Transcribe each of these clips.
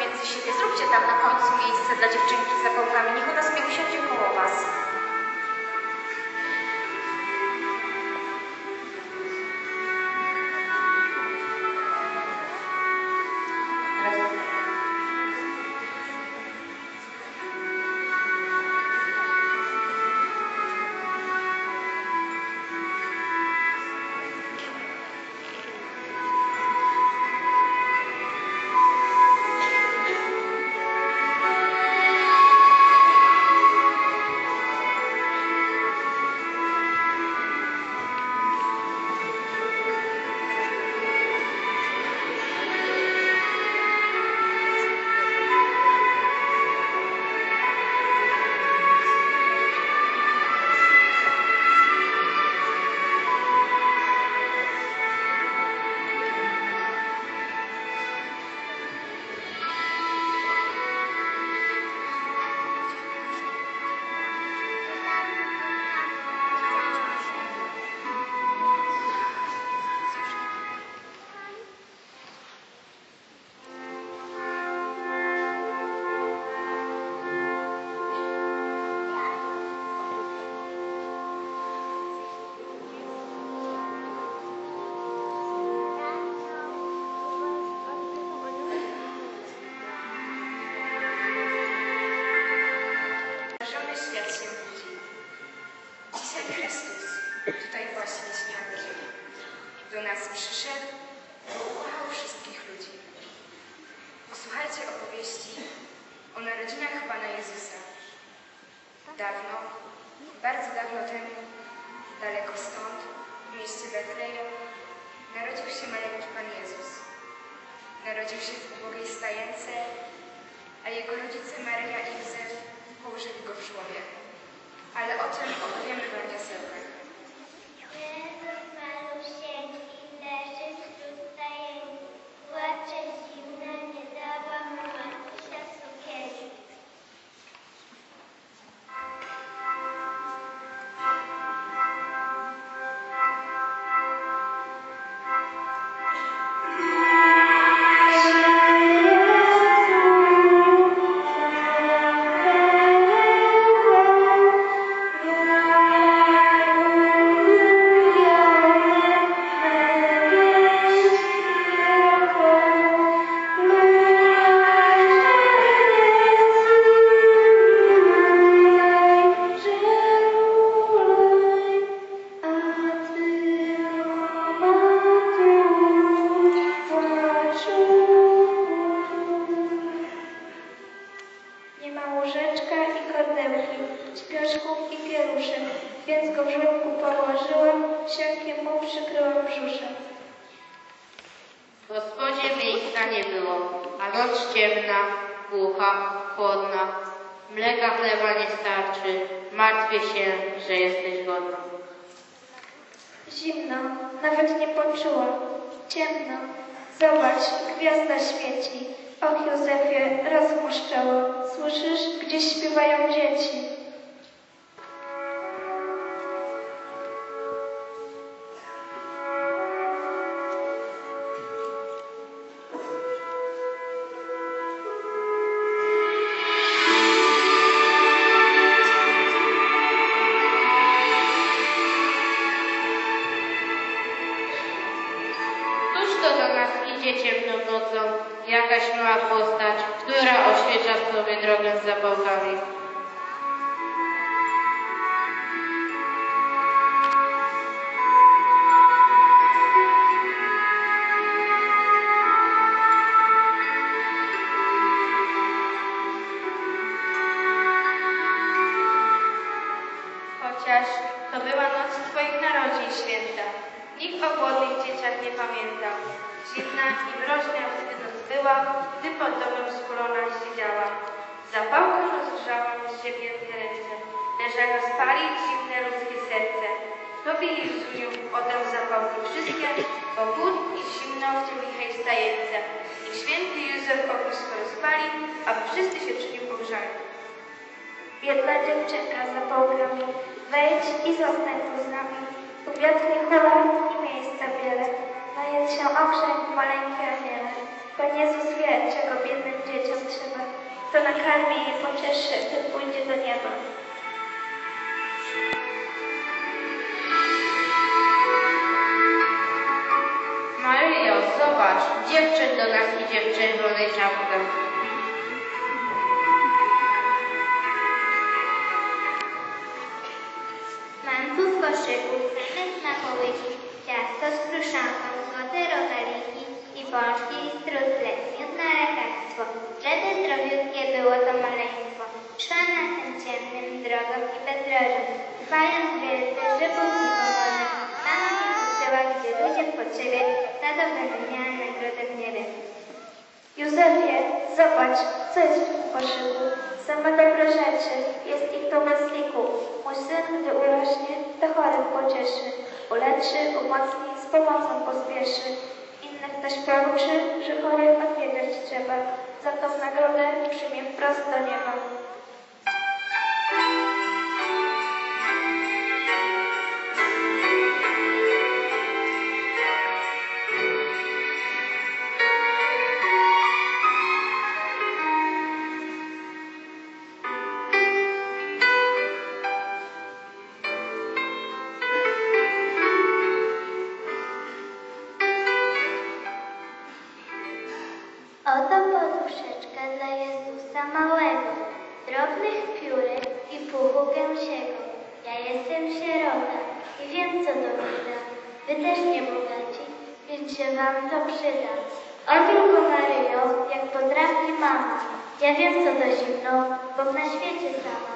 między siebie. Zróbcie tam na końcu miejsce dla dziewczynki z zapałkami. Niech ona sobie usiądzie koło was. Żony świat się budzi. Dzisiaj Chrystus tutaj właśnie się narodził. Do nas przyszedł, ukochał wszystkich ludzi. Posłuchajcie opowieści o narodzinach Pana Jezusa. Dawno, bardzo dawno temu, daleko stąd, w mieście Betlejem, narodził się maleńki Pan Jezus. Narodził się w ubogiej stajence, a jego rodzice Maryja i Józef położyli go w żłobie. Ale o tym opowiemy wam jasełkach. Więc go w żłobku położyłam, siankiem mu przykryłam brzuszek. W gospodzie miejsca nie było, a noc ciemna, głucha, chłodna. Mleka chleba nie starczy, martwię się, że jesteś głodna. Zimno, nawet nie poczułam. Ciemno. Zobacz, gwiazda świeci. Och, Józefie, rozmuszczało. Słyszysz, gdzieś śpiewają dzieci. Idzie ciemną nocą, jakaś mała postać, która oświeca sobie drogę z zapałkami. Zapałki wszystkie, bo i zimno w tym lichej stajence. Niech święty Józef ognisko rozpali, aby wszyscy się przy nim ogrzali. Biedna dziewczynka zapałkami, wejdź i zostań tu z nami. Tu wiatr nie hula i miejsca wiele, najedz się ogrzeń maleńkie aniele. Pan Jezus wie, czego biednym dzieciom trzeba. Kto nakarmi je pocieszy, ten pójdzie do nieba. Idzie w czerwonej czapce. Mam tu w koszyku same smakołyki, ciasto z kruszanką, złote rogaliki i pączki i strutle, miód na lekarstwo, żeby zdrowiutkie było to maleństwo. Szła na tym ciemnym drogą i bezdrożem, dbając wielce, że Bóg mi pomoże. Mama mnie posyła, gdzie ludzie w potrzebie, za będę miała nagrodę w niebie. Józefie, zobacz, co jest w tym koszyku. Same dobre rzeczy, jest ich tu bez liku. Mój syn, gdy urośnie, to chorych pocieszy. Uleczy, umocni, z pomocą pospieszy. Innych też poruczy, że chorych odwiedzać trzeba. Za tą nagrodę przyjmie wprost do nieba. Wy też nie bogaci, więc się wam to przyda. O tylko Maryjo, jak potrafi mama. Ja wiem, co to zimno, bo na świecie sama.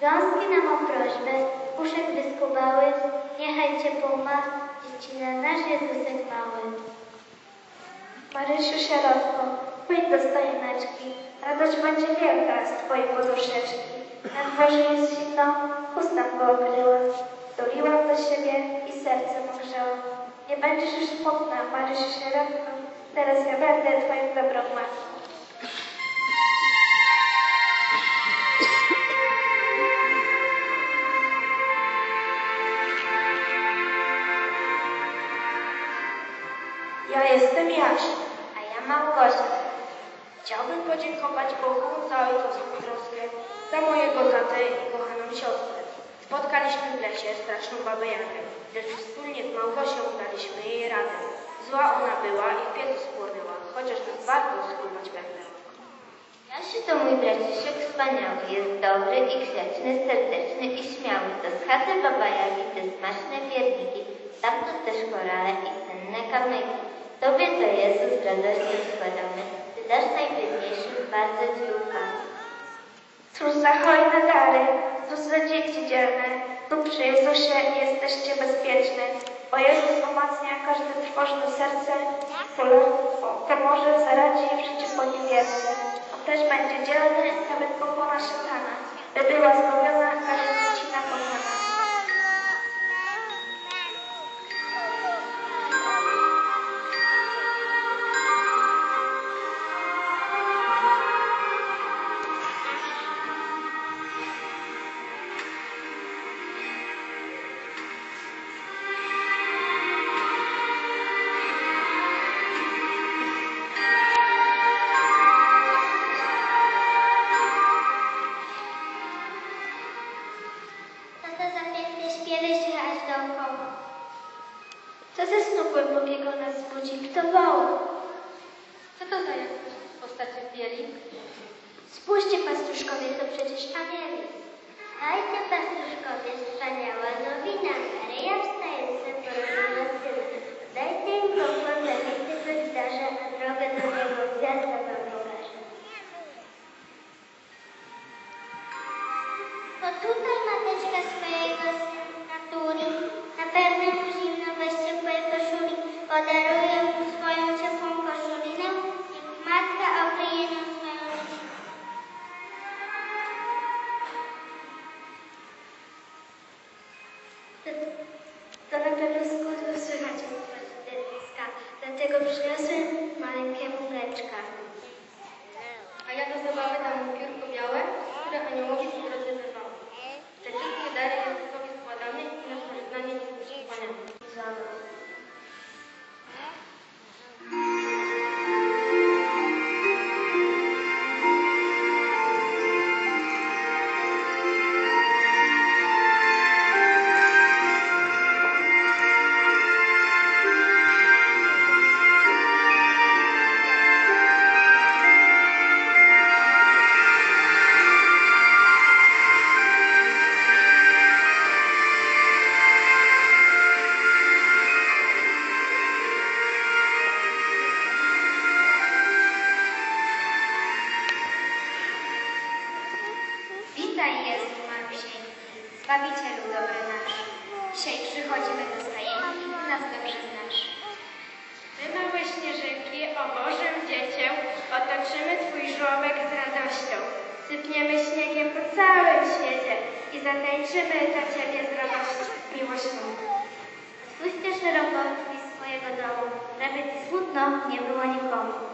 Gąski na mą prośbę, uszek wyskubały, niechaj ciepło ma, dziecina nasz Jezusek mały. Marysiu sierotko, pójdź do stojeneczki. Radość będzie wielka z twojej poduszeczki. Na dworze jest zimno, chustą go okryła. Tuliłam do siebie i serce mu grzało. Nie będziesz już smutna, Marysiu sierotko. Teraz ja będę twoją dobrą matką. Ja jestem Jaś. A ja Małgosia. Chciałbym podziękować Bogu za ojcowską troskę, za mojego tatę i kochaną siostrę. Spotkaliśmy w lesie straszną babę Jankę, lecz wspólnie z Małgosią daliśmy jej radę. Zła ona była i w piecu spłonęła, chociaż nas warto skubać będę. Jasiu to mój braciszek wspaniały, jest dobry i grzeczny, serdeczny i śmiały. To z chaty baba Jagi te smaczne pierniki, stamtąd też korale i cenne kamyki. Tobie to Jezus radośnie składamy, Ty dasz najbiedniejszym, bardzo Ci ufamy. Cóż za hojne dary, dzieci dzielne, tu przy Jezusie jesteście bezpieczne, bo Jezus umacnia każde trwożne serce, pomoże, zaradzi w życiu poniewierce. On też będzie dzielny, nawet pokona szatana, by była zbawiona każda dziecina kochana. Spójrzcie, pastuszkowie, to przecież anieli. Dajcie, pastuszkowie, wspaniała nowina. Maryja wstająca porodziła syna. Dajcie im pokłon za miejsce cmentarza, a drogę do niego gwiazda wam Przychodzimy do stajeni, Ty nas dobrze znasz. My, małe śnieżynki, o Bożym Dziecię, otoczymy Twój żłobek z radością. Sypniemy śniegiem po całym świecie i zatańczymy dla Ciebie z radością, miłością. Otwórzcie szeroko drzwi swojego domu, żeby Ci smutno nie było nikomu.